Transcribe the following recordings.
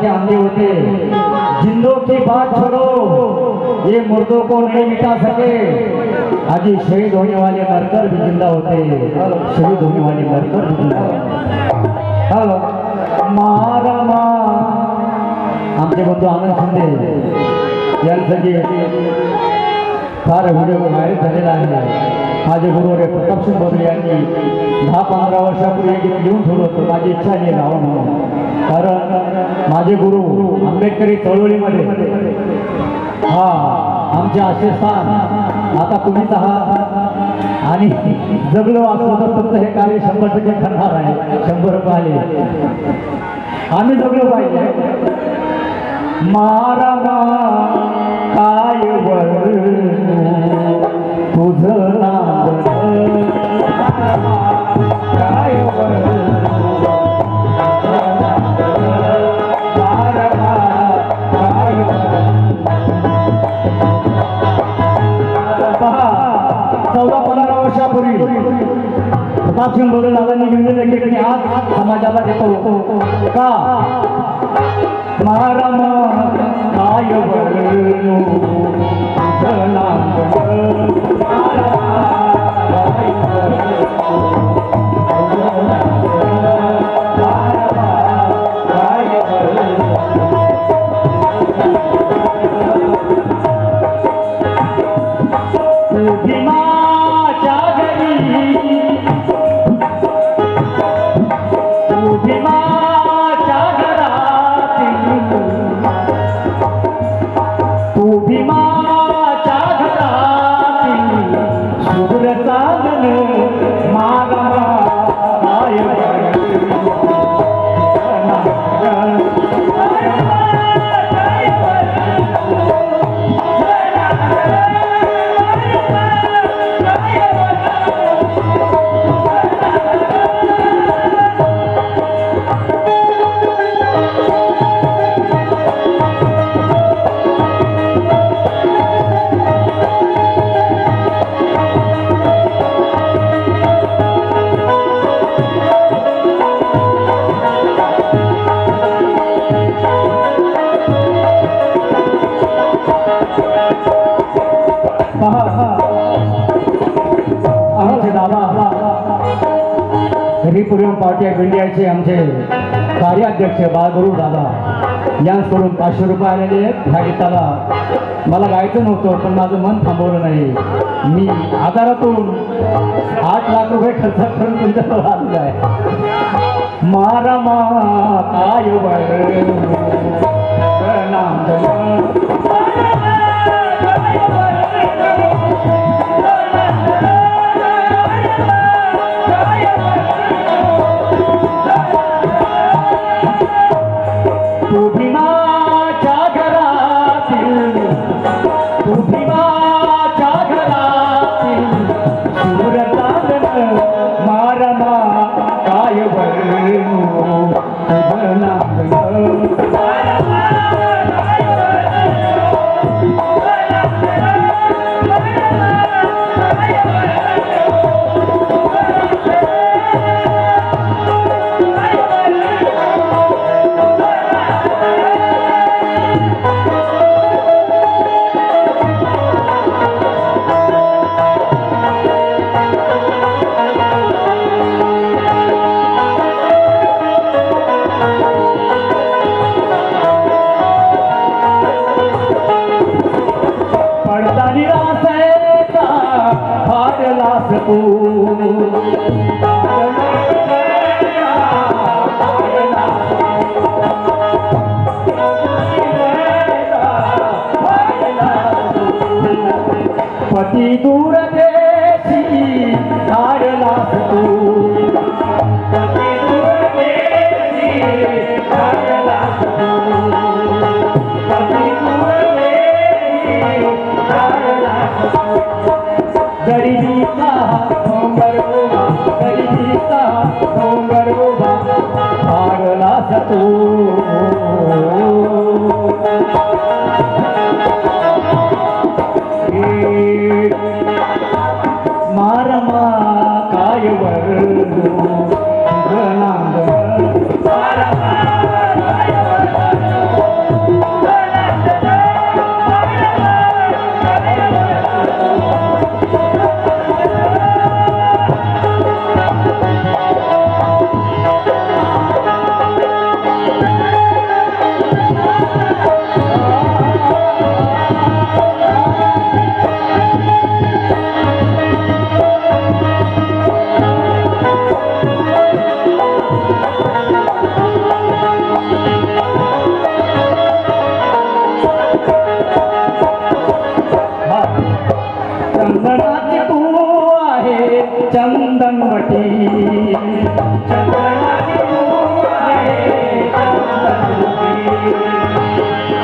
के अंधे होते. जिंदों की बात छोड़ो ये मुर्दों को नहीं मिटा सके। आज ये शहीद होने वाले मरकर भी जिंदा होते शहीद होने वाले मरकर भी जिंदा होते मारा मा आमचे बंधू आनंद शिंदे यांचं जे फार व्हिडिओ व्हायरल झालेला आहे माझे गुरुवारे प्रतापसिंग बदले यांनी दहा पंधरा वर्षापूर्वी एक लिहून ठेवलं होतं माझी इच्छा नाही गावं म्हणून हो। कारण माझे गुरु आंबेडकरी चळवळीमध्ये. हा आमचे असे स्थान. आता तुम्हीच आहात. आणि जगलो असलो तर फक्त हे कार्य शंभर टक्के ठरणार आहे. शंभर रुपये आम्ही जगलो पाहिजे. मारा काय वर तुझं नाव रिपुरियम पार्टी ऑफ इंडियाचे आमचे कार्याध्यक्ष बाळगुरू दादा यांकडून पाचशे रुपये आलेले आहेत. ह्या गीताला मला गायचं नव्हतं पण माझं मन थांबवलं नाही. मी आजारातून आठ लाख रुपये खर्च करून तुमच्याकडे आलेलं आहे. मारा मा काय नाम Bận. चंदनाची तू आहे चंदनवटी चंदनाची तू आहे चंदनवटी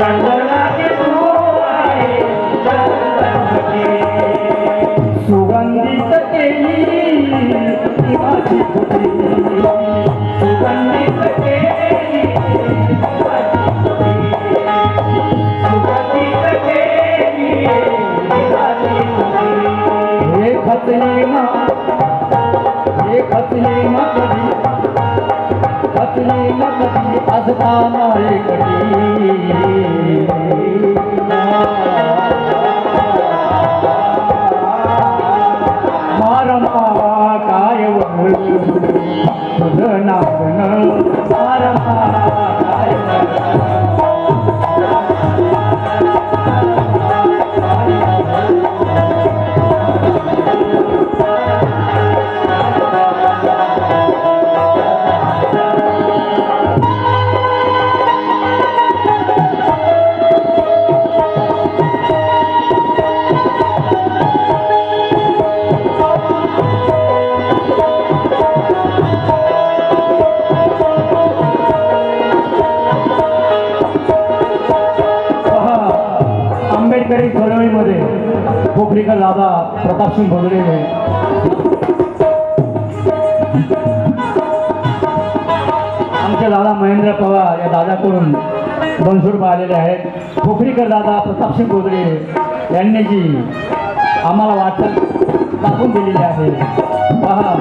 चंदनाची तू आहे चंदनवटी सुगंधित केली माझी खचली ना असताना कधी. कोकणीकर दादा प्रतापसिंग भगडे आमचे दादा महेंद्र पवार या दादाकडून दोनशे रुपये आलेले आहेत. कोकणीकर दादा प्रतापसिंग गोदरे यांनी जी आम्हाला वाटत दाखवून दिलेली आहे. पहा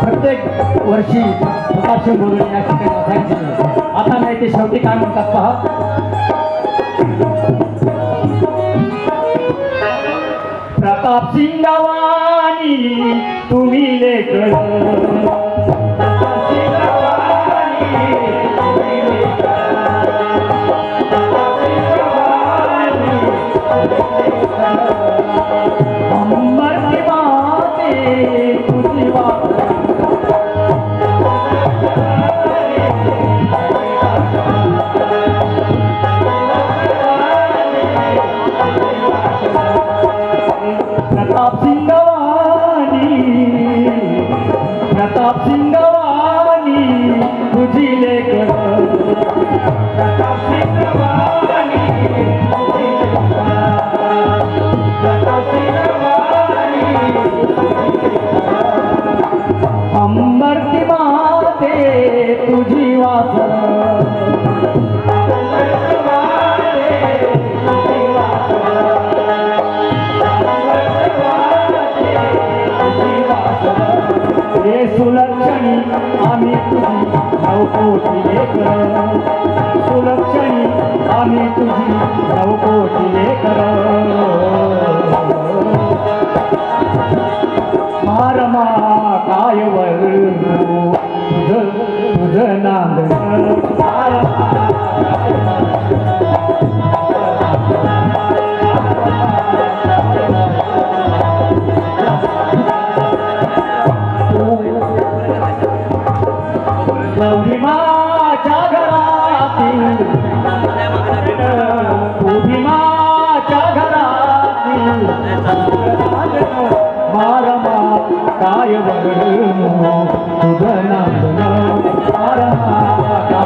प्रत्येक वर्षी प्रतापसिंग गोदरे या ठिकाणी असायचे आता नाही ते शेवटी काय म्हणतात पहा? सिंगवानी तुम्ही लेकर Thank you. प्रताप सिंगवानी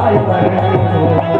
爱。